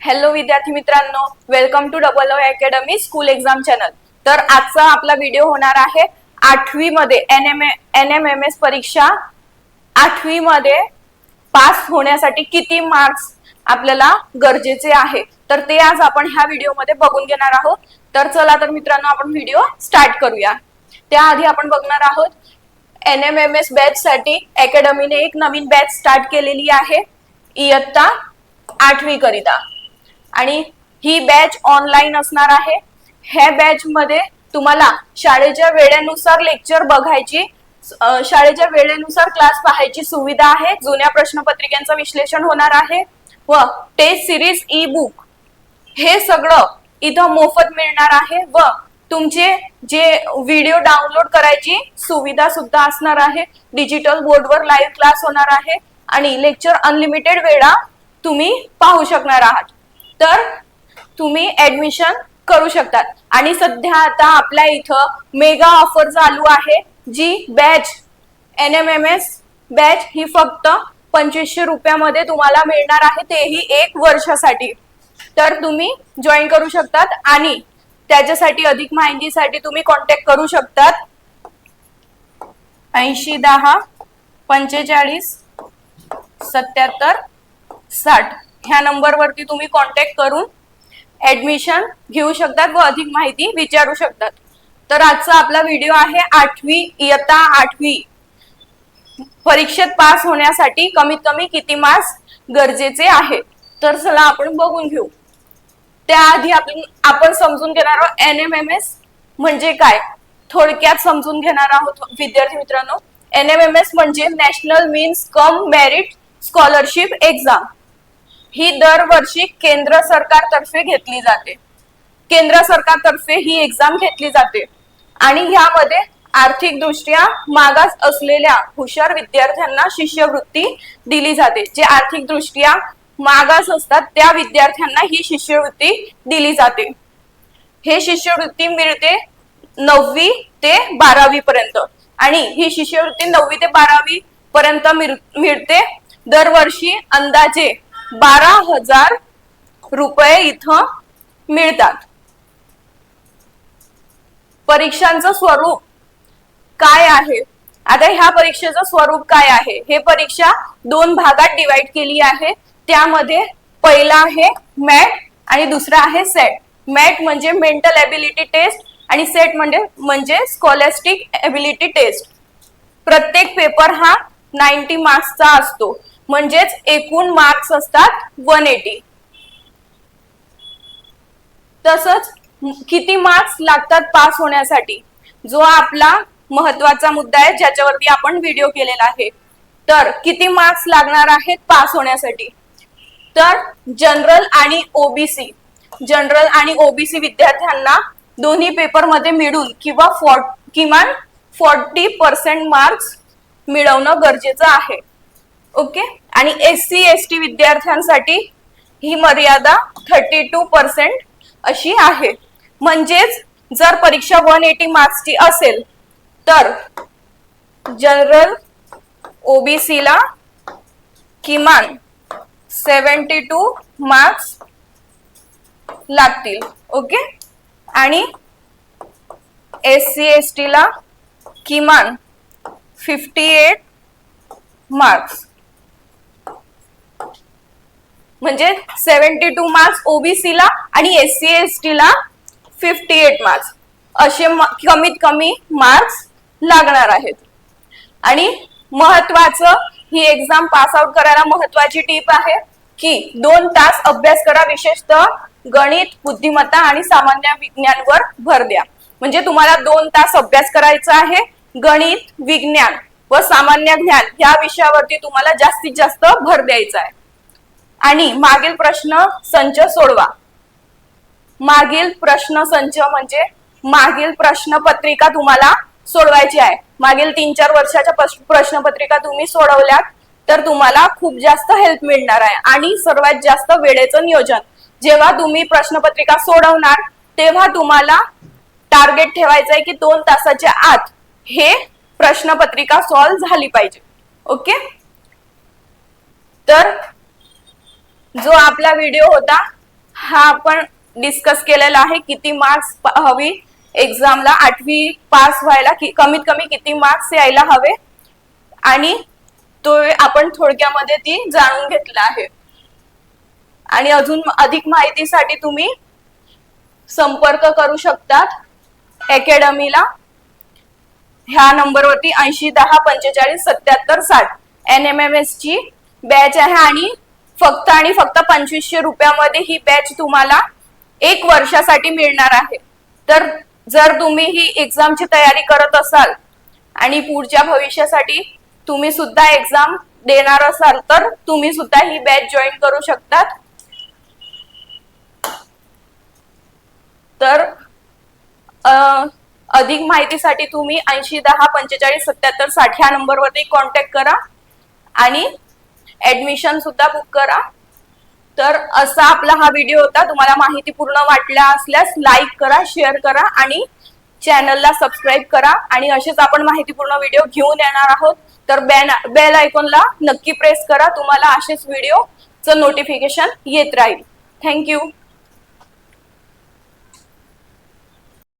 Hello विद्यार्थी मित्रांनो. Welcome to double O academy school exam channel तर आजचा आपला व्हिडिओ होणार आहे आठवी मध्ये N M N M M S परीक्षा. आठवी मध्ये पास होण्यासाठी किती मार्क्स आपल्याला गरजेचे आहे? तर ते आज आपण ह्या व्हिडिओमध्ये बघून घेणार आहोत. तर चला तर मित्रांनो आपण व्हिडिओ स्टार्ट करूया. त्याआधी आपण बघणार आहोत N M M S batch साठी अकॅडमीने एक नवीन बॅच स्टार्ट केलेली आहे. इयत्ता आठवी करिता आणि ही बॅच ऑनलाईन असणार आहे. ह्या बॅच मध्ये तुम्हाला शाळेच्या वेळेनुसार लेक्चर बघायची शाळेच्या वेळेनुसार क्लास पाहायची सुविधा आहे. जुन्या प्रश्नपत्रिकांचं विश्लेषण होणार आहे व टेस्ट सिरीज ई बुक हे सगळं इथं मोफत मिळणार आहे व तुमचे जे व्हिडिओ डाउनलोड करायची सुविधा सुद्धा असणार आहे. डिजिटल बोर्डवर लाईव्ह क्लास होणार आहे आणि लेक्चर अनलिमिटेड वेळा तुम्ही पाहू शकणार आहात. तर तुम्ही ऍडमिशन करू शकतात. आणि सध्या आता आपल्या इथं मेगा ऑफर चालू आहे जी batch N M M S batch ही फक्त पंचवीसशे रुपयामध्ये तुम्हाला मिळणार आहे तेही एक वर्षासाठी. तर तुम्ही जॉईन करू शकतात आणि त्याच्यासाठी अधिक माहितीसाठी तुम्ही कॉन्टॅक्ट करू शकतात. ऐंशी दहा पंचेचाळीस सत्याहत्तर साठ. ह्या नंबरवरती तुम्ही कॉन्टॅक्ट करून ऍडमिशन घेऊ शकतात व अधिक माहिती विचारू शकतात. तर आजचा आपला व्हिडिओ आहे आठवी इयत्ता आठवी. परीक्षेत पास होण्यासाठी कमीत कमी किती मार्क्स गरजेचे आहे तर चला आपण बघून घेऊ. त्याआधी आपण आपण समजून घेणार आहोत एन एम एम एस म्हणजे काय? थोडक्यात समजून घेणार आहोत विद्यार्थी मित्रांनो. एन एम एम एस म्हणजे national means cum merit scholarship exam ही दरवर्षी केंद्र सरकारतर्फे घेतली जाते. केंद्र सरकारतर्फे ही एक्झाम घेतली जाते. आणि ह्यामध्ये आर्थिक दृष्ट्या मागास असलेल्या हुशार विद्यार्थ्यांना शिष्यवृत्ती दिली जाते. जे आर्थिक दृष्ट्या मागास असतात त्या विद्यार्थ्यांना ही शिष्यवृत्ती दिली जाते. हे शिष्यवृत्ती मिळते नववी ते बारावी पर्यंत. आणि ही शिष्यवृत्ती नववी ते बारावी पर्यंत मिळते. दरवर्षी अंदाजे बारा हजार रुपये इथं मिळतात. परीक्षांचं स्वरूप काय आहे? आता ह्या परीक्षेचं स्वरूप काय आहे? हे परीक्षा दोन भागात डिवाइड केली आहे. त्यामध्ये पहिला आहे मॅट आणि दुसरा आहे सेट. मॅट म्हणजे मेंटल एबिलिटी टेस्ट आणि सेट म्हणजे म्हणजे स्कॉलॅस्टिक एबिलिटी टेस्ट प्रत्येक पेपर हा नाईन्टी मार्क्सचा असतो. म्हणजेच एकूण मार्क्स असतात वन एटी तसंच किती मार्क्स लागतात पास होण्यासाठी? जो आपला महत्त्वाचा मुद्दा आहे ज्याच्यावरती आपण व्हिडिओ केलेला आहे. तर किती मार्क्स लागणार आहेत पास होण्यासाठी? तर जनरल आणि ओबीसी जनरल आणि ओबीसी विद्यार्थ्यांना दोन्ही पेपरमध्ये मिळून किंवा फॉर्ट किमान फॉर्टी पर्सेंट मार्क्स मिळवणं गरजेचं आहे. ओके आणि एस सी एस टी विद्यार्थ्यांसाठी ही मर्यादा थर्टी टू पर्सेंट अशी आहे. म्हणजेच जर परीक्षा वन एटी मार्क्सची असेल तर जनरल ओबीसीला किमान सेवन्टी टू मार्क्स लागतील. ओके आणि एस सी एस टीला किमान फिफ्टी एट मार्क्स म्हणजे सेव्हन्टी टू मार्क्स ओबीसीला आणि एस सी एस टीला फिफ्टी एट मार्क्स असे कमीत कमी मार्क्स लागणार आहेत. आणि महत्वाचं ही एक्झाम पास आउट करायला महत्वाची टीप आहे की दोन तास अभ्यास करा विशेषतः गणित बुद्धिमत्ता आणि सामान्य विज्ञानवर भर द्या. म्हणजे तुम्हाला दोन तास अभ्यास करायचा आहे गणित विज्ञान व सामान्य ज्ञान या विषयावरती तुम्हाला जास्तीत जास्त भर द्यायचा आहे. आणि मागील प्रश्न संच सोडवा. मागील प्रश्न संच म्हणजे मागील प्रश्नपत्रिका तुम्हाला सोडवायची आहे. मागील तीन चार वर्षाच्या प्रश्न- प्रश्नपत्रिका तुम्ही सोडवल्यात तर तुम्हाला खूप जास्त हेल्प मिळणार आहे. आणि सर्वात जास्त वेळेचं नियोजन. जेव्हा तुम्ही प्रश्नपत्रिका सोडवणार तेव्हा तुम्हाला टार्गेट ठेवायचं आहे की दोन तासाच्या आत हे प्रश्नपत्रिका सॉल्व्ह झाली पाहिजे. ओके तर जो आपला व्हिडिओ होता हा आपण डिस्कस केलेला आहे किती मार्क्स हवी एक्झामला आठवी पास व्हायला कि कमीत कमी किती मार्क्स यायला हवे. आणि तो आपण थोडक्यामध्ये ती जाणून घेतला आहे. आणि अजून अधिक माहितीसाठी तुम्ही संपर्क करू शकतात अकॅडमीला ह्या नंबरवरती ऐंशी दहा पंचेचाळीस सत्याहत्तर साठ. एन एम एम एस ची बॅच आहे आणि फक्त आणि फक्त पंचवीसशे रुपयामध्ये ही बॅच तुम्हाला एक वर्षासाठी मिळणार आहे. तर जर तुम्ही ही एक्झामची तयारी करत असाल आणि पुढच्या भविष्यासाठी तुम्ही सुद्धा एक्झाम देणार असाल तर तुम्ही सुद्धा ही बॅच जॉईन करू शकतात. तर अधिक माहितीसाठी तुम्ही ऐंशी दहा पंचेचाळीस सत्याहत्तर साठ ह्या नंबरवरती कॉन्टॅक्ट करा आणि ऍडमिशन सुद्धा बुक करा. तर असा आपला हा व्हिडिओ होता. तुम्हाला माहिती पूर्ण वाटल्या असल्यास लाईक करा शेअर करा आणि चॅनलला सबस्क्राईब करा. आणि असेच आपण माहितीपूर्ण व्हिडिओ घेऊन येणार आहोत. तर बेल बेल आयकॉनला नक्की प्रेस करा. तुम्हाला असेच व्हिडिओचं नोटिफिकेशन येत राहील. थँक्यू